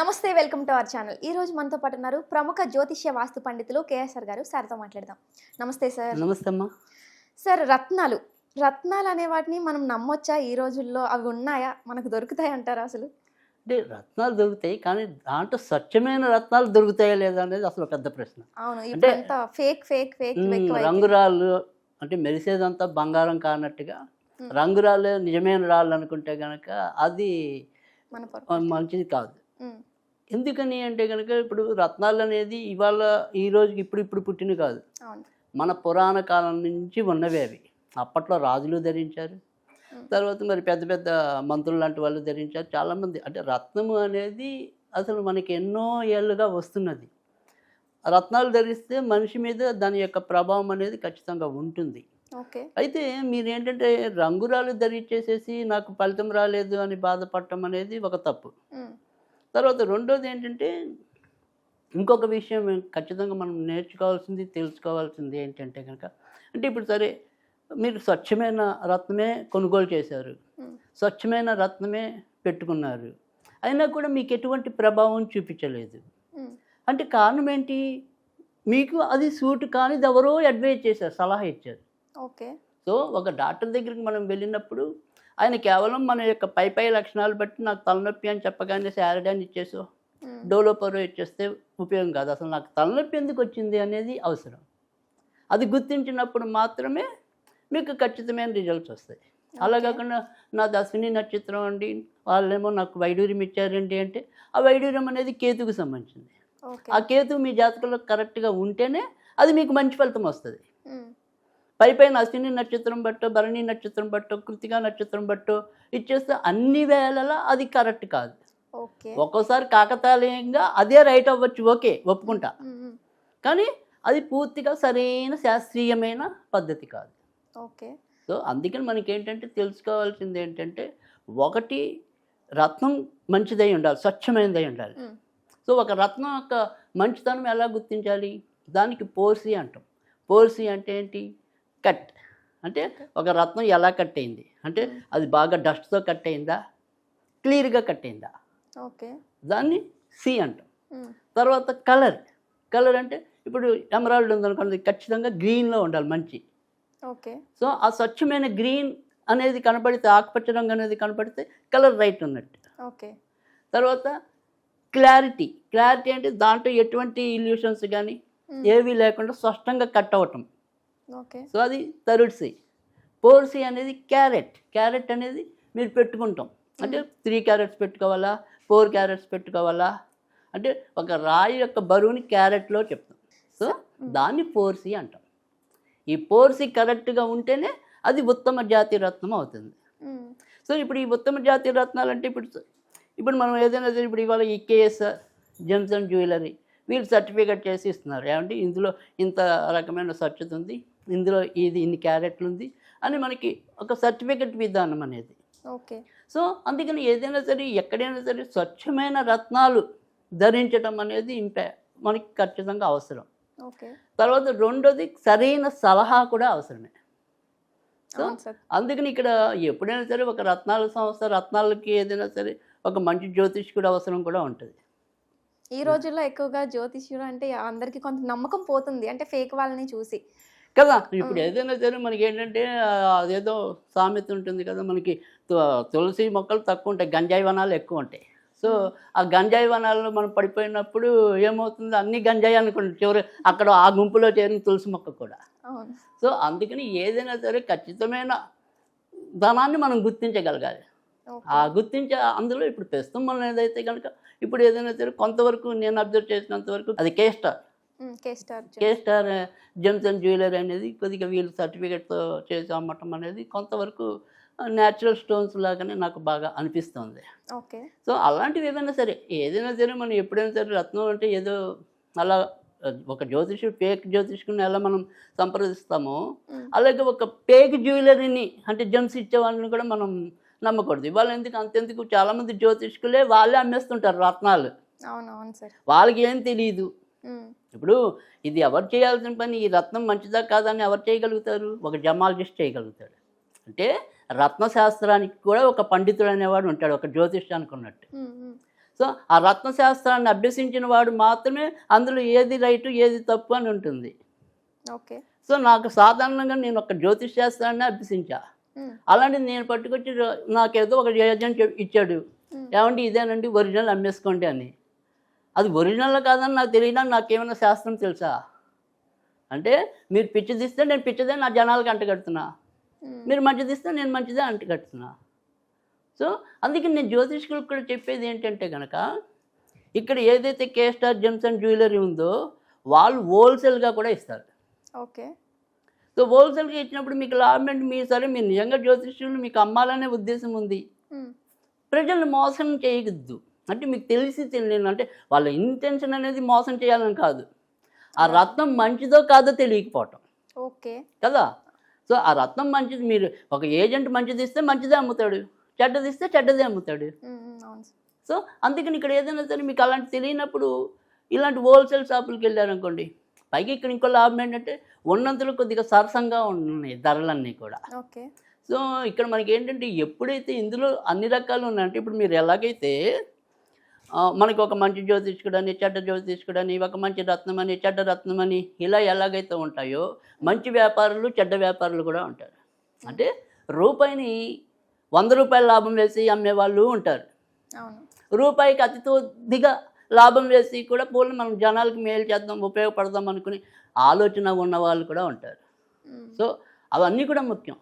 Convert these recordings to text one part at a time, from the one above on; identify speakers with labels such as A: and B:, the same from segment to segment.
A: నమస్తే welcome to our channel. ఈ రోజు మనతో పాటు ఉన్నారు ప్రముఖ జ్యోతిష్య వాస్తు పండితులు కేఎస్ఆర్ గారు. సార్తో మాట్లాడదాం. నమస్తే సార్.
B: నమస్తే అమ్మా.
A: సార్ రత్నాలు. రత్నాలు అనే వాటిని మనం నమ్మొచ్చా? ఈ రోజుల్లో అవి ఉన్నాయా? మనకు దొరుకుతాయి అంటారా అసలు?
B: అంటే రత్నాలు దొరుకుతాయి కానీ దాంట్లో స్వచ్ఛమైన రత్నాలు దొరుకుతాయా లేదా అనేది అసలు పెద్ద ప్రశ్న.
A: అవును
B: అంటే-
A: ఫేక్ ఫేక్ ఫేక్
B: రంగురాళ్ళు అంటే మెరిసేదంతా బంగారం కానట్టుగా. రంగురాళ్ళు నిజమైన రాళ్ళు అనుకుంటే కనుక అది. మంచిది కాదు. ఎందుకని అంటే కనుక ఇప్పుడు రత్నాలు అనేది ఇవాళ ఈ రోజుకి ఇప్పుడు ఇప్పుడు పుట్టిన కాదు. మన పురాణ కాలం నుంచి ఉన్నవి అవి. అప్పట్లో రాజులు ధరించారు. తర్వాత మరి పెద్ద పెద్ద మంత్రులు లాంటి వాళ్ళు ధరించారు. చాలామంది. అంటే రత్నము అనేది అసలు మనకి ఎన్నో ఏళ్ళుగా వస్తున్నది. రత్నాలు ధరిస్తే మనిషి మీద దాని యొక్క ప్రభావం అనేది ఖచ్చితంగా ఉంటుంది. అయితే మీరు ఏంటంటే రంగురాలు ధరించేసేసి నాకు ఫలితం రాలేదు అని బాధపడటం అనేది ఒక తప్పు. తర్వాత రెండోది ఏంటంటే ఇంకొక విషయం ఖచ్చితంగా మనం నేర్చుకోవాల్సింది తెలుసుకోవాల్సింది ఏంటంటే కనుక అంటే ఇప్పుడు సరే మీరు స్వచ్ఛమైన రత్నమే కొనుగోలు చేశారు. స్వచ్ఛమైన రత్నమే పెట్టుకున్నారు. అయినా కూడా మీకు ఎటువంటి ప్రభావం చూపించలేదు. అంటే కారణం ఏంటి? మీకు అది సూట్ కానిది ఎవరో అడ్వైజ్ చేశారు సలహా ఇచ్చారు.
A: ఓకే.
B: సో ఒక డాక్టర్ దగ్గరికి మనం వెళ్ళినప్పుడు ఆయన కేవలం మన యొక్క పై పై లక్షణాలు బట్టి నాకు తలనొప్పి అని చెప్పగానే శారడాన్ని ఇచ్చేసో.
A: ఉమ్,
B: డోలోపరో ఇచ్చేస్తే ఉపయోగం కాదు. అసలు నాకు తలనొప్పి ఎందుకు వచ్చింది అనేది అవసరం. అది గుర్తించినప్పుడు మాత్రమే మీకు ఖచ్చితమైన రిజల్ట్స్ వస్తాయి. అలా. కాకుండా నాది అశ్విని నక్షత్రం అండి వాళ్ళేమో నాకు వైడూర్యం ఇచ్చారండి అంటే ఆ వైడూర్యం అనేది కేతుకు సంబంధించింది. ఆ కేతు మీ జాతకంలో కరెక్ట్గా ఉంటేనే అది మీకు మంచి ఫలితం వస్తుంది.
A: ఉమ్,
B: పై పైన అశ్విని నక్షత్రం బట్టో భరణి నక్షత్రం బట్టో కృతికా నక్షత్రం బట్టో ఇచ్చేస్తే అన్ని వేళలా అది కరెక్ట్ కాదు. ఒక్కోసారి కాకతాళీయంగా అదే రైట్ అవ్వచ్చు ఓకే ఒప్పుకుంటా. కానీ అది పూర్తిగా సరైన శాస్త్రీయమైన పద్ధతి కాదు.
A: ఓకే.
B: సో అందుకని మనకి ఏంటంటే తెలుసుకోవాల్సింది ఏంటంటే ఒకటి రత్నం మంచిదై ఉండాలి స్వచ్ఛమైనదై ఉండాలి. సో ఒక రత్నం యొక్క మంచితనం ఎలా గుర్తించాలి? దానికి పోర్సి అంటాం. పోర్సి అంటే ఏంటి? కట్. అంటే ఒక రత్నం ఎలా కట్ అయింది? అంటే అది బాగా డస్ట్తో కట్ అయిందా? క్లియర్గా కట్ అయిందా?
A: ఓకే.
B: దాన్ని సి అంటాం. తర్వాత కలర్. కలర్ అంటే ఇప్పుడు ఎమరాల్డ్ ఉందనుకోండి ఖచ్చితంగా గ్రీన్లో ఉండాలి మంచి.
A: ఓకే.
B: సో ఆ స్వచ్ఛమైన గ్రీన్ అనేది కనపడితే ఆకుపచ్చ రంగు అనేది కనపడితే కలర్ రైట్ ఉన్నట్టు.
A: ఓకే.
B: తర్వాత క్లారిటీ. క్లారిటీ అంటే దాంట్లో ఎటువంటి ఇల్యూషన్స్ కానీ ఏవి లేకుండా స్పష్టంగా కట్ అవ్వటం.
A: ఓకే
B: సో అది థర్డ్ సి. ఫోర్ సి అనేది క్యారెట్. క్యారెట్ అనేది మీరు పెట్టుకుంటాం. అంటే త్రీ క్యారెట్స్ పెట్టుకోవాలా? ఫోర్ క్యారెట్స్ పెట్టుకోవాలా? అంటే ఒక రాయి యొక్క బరువుని క్యారెట్లో చెప్తాం. సో దాన్ని ఫోర్ సి అంటాం. ఈ ఫోర్ సి కరెక్ట్గా ఉంటేనే అది ఉత్తమ జాతి రత్నం అవుతుంది. సో ఇప్పుడు ఈ ఉత్తమ జాతి రత్నాలు అంటే ఇప్పుడు ఇప్పుడు మనం ఏదైనా ఇప్పుడు ఇవాళ ఈ కేఎస్ఆర్ జెమ్స్ అండ్ జ్యువెలరీ వీళ్ళు సర్టిఫికేట్ చేసి ఇస్తున్నారు. ఏమంటే ఇందులో ఇంత రకమైన స్వచ్ఛత ఉంది? ఇందులో ఇది ఇన్ని క్యారెట్లు ఉంది అని మనకి ఒక సర్టిఫికెట్ విధానం అనేది.
A: ఓకే.
B: సో అందుకని ఏదైనా సరే ఎక్కడైనా సరే స్వచ్ఛమైన రత్నాలు ధరించడం అనేది ఇంపే మనకి ఖచ్చితంగా అవసరం.
A: ఓకే.
B: తర్వాత రెండోది సరైన సలహా కూడా అవసరమే. సో అందుకని ఇక్కడ ఎప్పుడైనా సరే ఒక రత్నాల సంస్థ రత్నాలకి ఏదైనా సరే ఒక మంచి జ్యోతిష్కుడు అవసరం కూడా ఉంటుంది.
A: ఈ రోజుల్లో ఎక్కువగా జ్యోతిష్యులు అంటే అందరికి కొంత నమ్మకం పోతుంది. అంటే ఫేక్ వాళ్ళని చూసి.
B: కదా? ఇప్పుడు ఏదైనా సరే మనకి ఏంటంటే అదేదో సామెత ఉంటుంది కదా మనకి తు- తులసి మొక్కలు తక్కువ ఉంటాయి గంజాయి వనాలు ఎక్కువ ఉంటాయి. సో ఆ. గంజాయి వనాల్లో మనం పడిపోయినప్పుడు ఏమవుతుంది? అన్ని గంజాయి అనుకుంటాం చివరి అక్కడ ఆ గుంపులో చేరిన తులసి మొక్క కూడా. సో అందుకని ఏదైనా సరే ఖచ్చితమైన ధనాన్ని మనం గుర్తించగలగాలి. ఆ గుర్తించే అందులో ఇప్పుడు ప్రస్తుతం మనం ఏదైతే కనుక ఇప్పుడు ఏదైనా సరే కొంతవరకు నేను అబ్జర్వ్ చేసినంత వరకు అది K star
A: um, K star
B: K star gems and jewellery అనేది కొద్దిగా వీళ్ళు సర్టిఫికేట్తో చేసి అమ్మటం అనేది కొంతవరకు న్యాచురల్ స్టోన్స్ లాగానే నాకు బాగా అనిపిస్తుంది.
A: ఓకే.
B: సో అలాంటివి ఏదైనా సరే ఏదైనా సరే మనం ఎప్పుడైనా సరే రత్నం అంటే ఏదో అలా ఒక జ్యోతిషుడు ఫేక్ జ్యోతిష్కుని ఎలా మనం సంప్రదిస్తామో అలాగే ఒక పేక్ జ్యువెలరీని అంటే జెమ్స్ ఇచ్చే వాళ్ళని కూడా మనం నమ్మకూడదు. ఇవాళ ఎందుకు అంతెందుకు చాలామంది జ్యోతిష్కులే వాళ్ళే అమ్మేస్తుంటారు రత్నాలు. వాళ్ళకి ఏం తెలియదు ఇప్పుడు ఇది ఎవరు చేయాల్సిన పని? ఈ రత్నం మంచిదా కాదని ఎవరు చేయగలుగుతారు? ఒక జమాలజిస్ట్ చేయగలుగుతాడు. అంటే రత్నశాస్త్రానికి కూడా ఒక పండితుడు అనేవాడు ఉంటాడు ఒక జ్యోతిష్యానికి ఉన్నట్టు. సో ఆ రత్నశాస్త్రాన్ని అభ్యసించిన వాడు మాత్రమే అందులో ఏది రైట్ ఏది తప్పు అని ఉంటుంది.
A: ఓకే.
B: సో నాకు సాధారణంగా నేను ఒక జ్యోతిష్ శాస్త్రాన్ని అభ్యసించా అలాంటిది నేను పట్టుకొచ్చి నాకేదో ఒక ఏజెంట్ ఇచ్చాడు. ఏమంటే ఇదేనండి ఒరిజినల్ అమ్మేసుకోండి అని. అది ఒరిజినల్ కాదని నాకు తెలియదా నాకేమైనా శాస్త్రం తెలుసా? అంటే మీరు పిచ్చి తీస్తే నేను పిచ్చిదే నా జనాలకి అంటగడుతున్నా మీరు మంచిది ఇస్తే నేను మంచిదే అంటగడుతున్నా సో అందుకే నేను జ్యోతిష్కులకు కూడా చెప్పేది ఏంటంటే కనుక ఇక్కడ ఏదైతే K star gems and jewellery ఉందో వాళ్ళు హోల్సేల్గా కూడా ఇస్తారు.
A: ఓకే.
B: సో హోల్సేల్గా ఇచ్చినప్పుడు మీకు లాభం ఏంటి మీ సరే మీరు నిజంగా జ్యోతిష్యులు మీకు అమ్మాలనే ఉద్దేశం ఉంది. ప్రజల్ని మోసం చేయగద్దు అంటే మీకు తెలిసి తెలియదు అంటే వాళ్ళ ఇంటెన్షన్ అనేది మోసం చేయాలని కాదు. ఆ రత్నం మంచిదో కాదో తెలియకపోవటం.
A: ఓకే.
B: కదా? సో ఆ రత్నం మంచిది మీరు ఒక ఏజెంట్ మంచిది ఇస్తే మంచిదే అమ్ముతాడు. చెడ్డది ఇస్తే చెడ్డదే అమ్ముతాడు. సో అందుకని ఇక్కడ ఏదైనా సరే మీకు అలాంటి తెలియనప్పుడు ఇలాంటి హోల్సేల్ షాపులకు వెళ్ళారనుకోండి పైకి ఇక్కడ ఇంకో లాభం ఏంటంటే ఉన్నంతలో కొద్దిగా సరసంగా ఉన్నాయి ధరలన్నీ కూడా.
A: ఓకే.
B: సో ఇక్కడ మనకి ఏంటంటే ఎప్పుడైతే ఇందులో అన్ని రకాలు ఉన్నాయంటే ఇప్పుడు మీరు ఎలాగైతే మనకి ఒక మంచి జ్యోతిష్కుడు అని చెడ్డ జ్యోతిష్కుడు అని ఒక మంచి రత్నం అని చెడ్డ రత్నం అని ఇలా ఎలాగైతే ఉంటాయో మంచి వ్యాపారులు చెడ్డ వ్యాపారులు కూడా ఉంటారు. అంటే రూపాయిని వంద రూపాయల లాభం వేసి అమ్మే వాళ్ళు ఉంటారు. రూపాయికి అతి కొద్దిగా లాభం వేసి కూడా పూలను మనం జనాలకు మేలు చేద్దాం ఉపయోగపడదాం అనుకుని ఆలోచన ఉన్న వాళ్ళు కూడా ఉంటారు. సో అవన్నీ కూడా ముఖ్యం.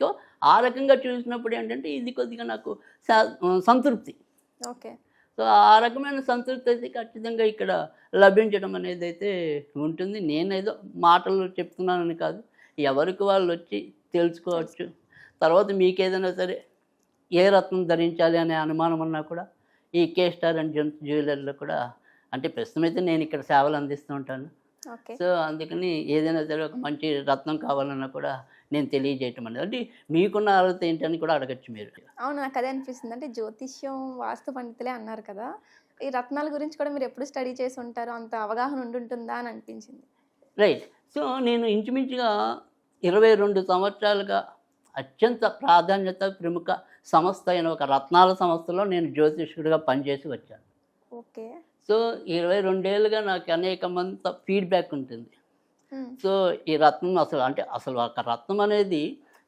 B: సో ఆ రకంగా చూసినప్పుడు ఏంటంటే ఇది కొద్దిగా నాకు సంతృప్తి.
A: ఓకే.
B: సో ఆ రకమైన సంతృప్తి అయితే ఖచ్చితంగా ఇక్కడ లభించడం అనేది అయితే ఉంటుంది. నేనేదో మాటలు చెప్తున్నానని కాదు. ఎవరికి వాళ్ళు వచ్చి తెలుసుకోవచ్చు. తర్వాత మీకేదైనా సరే ఏ రత్నం ధరించాలి అనే అనుమానం ఉన్నా కూడా ఈ కే స్టార్ అండ్ జెమ్స్ జ్యువెలర్లో కూడా అంటే ప్రస్తుతం అయితే నేను ఇక్కడ సేవలు అందిస్తూ ఉంటాను. సో అందుకని ఏదైనా సరే ఒక మంచి రత్నం కావాలన్నా కూడా నేను తెలియజేయటం అనేది. అంటే మీకున్న అర్హత ఏంటని కూడా అడగచ్చు మీరు.
A: అవును నాకు అదే అనిపిస్తుంది. అంటే జ్యోతిష్యం వాస్తు పండితులే అన్నారు కదా. ఈ రత్నాల గురించి కూడా మీరు ఎప్పుడు స్టడీ చేసి ఉంటారో? అంత అవగాహన ఉండుంటుందా అని అనిపించింది.
B: రైట్. సో నేను ఇంచుమించుగా ఇరవై రెండు సంవత్సరాలుగా అత్యంత ప్రాధాన్యత ప్రముఖ సంస్థ అయిన ఒక రత్నాల సంస్థలో నేను జ్యోతిష్కుడిగా పనిచేసి వచ్చాను.
A: ఓకే.
B: సో ఇరవై రెండేళ్ళుగా నాకు అనేక మంది ఫీడ్బ్యాక్ ఉంటుంది. సో ఈ రత్నం అసలు అంటే అసలు ఒక రత్నం అనేది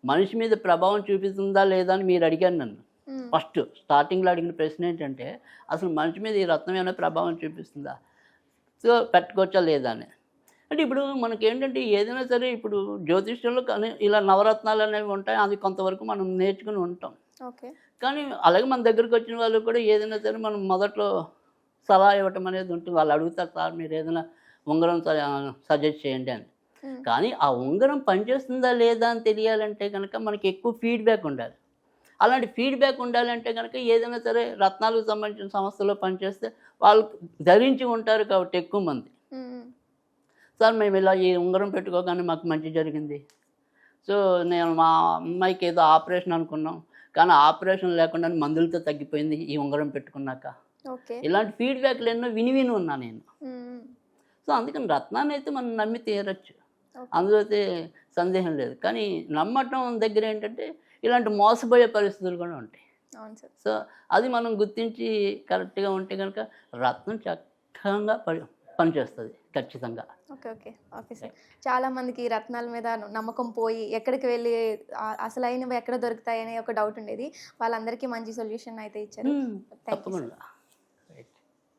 B: మనిషి మీద ప్రభావం చూపిస్తుందా లేదా అని మీరు అడిగాను నన్ను. ఫస్ట్ స్టార్టింగ్లో అడిగిన ప్రశ్న ఏంటంటే అసలు మనిషి మీద ఈ రత్నం ఏమైనా ప్రభావం చూపిస్తుందా? సో పెట్టుకోవచ్చా లేదా అని. అంటే ఇప్పుడు మనకి ఏంటంటే ఏదైనా సరే ఇప్పుడు జ్యోతిష్యంలో కానీ ఇలా నవరత్నాలు అనేవి ఉంటాయి అది కొంతవరకు మనం నేర్చుకుని ఉంటాం.
A: ఓకే.
B: కానీ అలాగే మన దగ్గరికి వచ్చిన వాళ్ళు కూడా ఏదైనా సరే మనం మొదట్లో సలహా ఇవ్వటం అనేది ఉంటుంది. వాళ్ళు అడుగుతారు సార్ మీరు ఏదైనా ఉంగరం సజెస్ట్ చేయండి అని. కానీ ఆ ఉంగరం పనిచేస్తుందా లేదా అని తెలియాలంటే కనుక మనకి ఎక్కువ ఫీడ్బ్యాక్ ఉండాలి. అలాంటి ఫీడ్బ్యాక్ ఉండాలంటే కనుక ఏదైనా సరే రత్నాలకు సంబంధించిన సంస్థలో పనిచేస్తే వాళ్ళు ధరించి ఉంటారు కాబట్టి ఎక్కువ మంది. సార్ మేము ఇలా ఈ ఉంగరం పెట్టుకోగానే మాకు మంచి జరిగింది. సో నేను మా అమ్మాయికి ఏదో ఆపరేషన్ అనుకున్నాం. కానీ ఆపరేషన్ లేకుండా మందులతో తగ్గిపోయింది ఈ ఉంగరం పెట్టుకున్నాక. ఇలాంటి ఫీడ్బ్యాక్లు ఎన్నో విని విని ఉన్నా నేను. సో అందుకని రత్నాన్ని అయితే మనం నమ్మి తీరచ్చు. అందులో అయితే సందేహం లేదు. కానీ నమ్మటం దగ్గర ఏంటంటే ఇలాంటి మోసపోయే పరిస్థితులు కూడా ఉంటాయి. సో అది మనం గుర్తించి కరెక్ట్గా ఉంటే కనుక రత్నం చక్కగా పని పనిచేస్తుంది ఖచ్చితంగా.
A: Okay okay. Okay sir. చాలా మందికి రత్నాల మీద నమ్మకం పోయి ఎక్కడికి వెళ్ళి అసలైనవి ఎక్కడ దొరుకుతాయి అనే ఒక డౌట్ ఉండేది. వాళ్ళందరికీ మంచి సొల్యూషన్ అయితే ఇచ్చారు.
B: తప్పకుండా.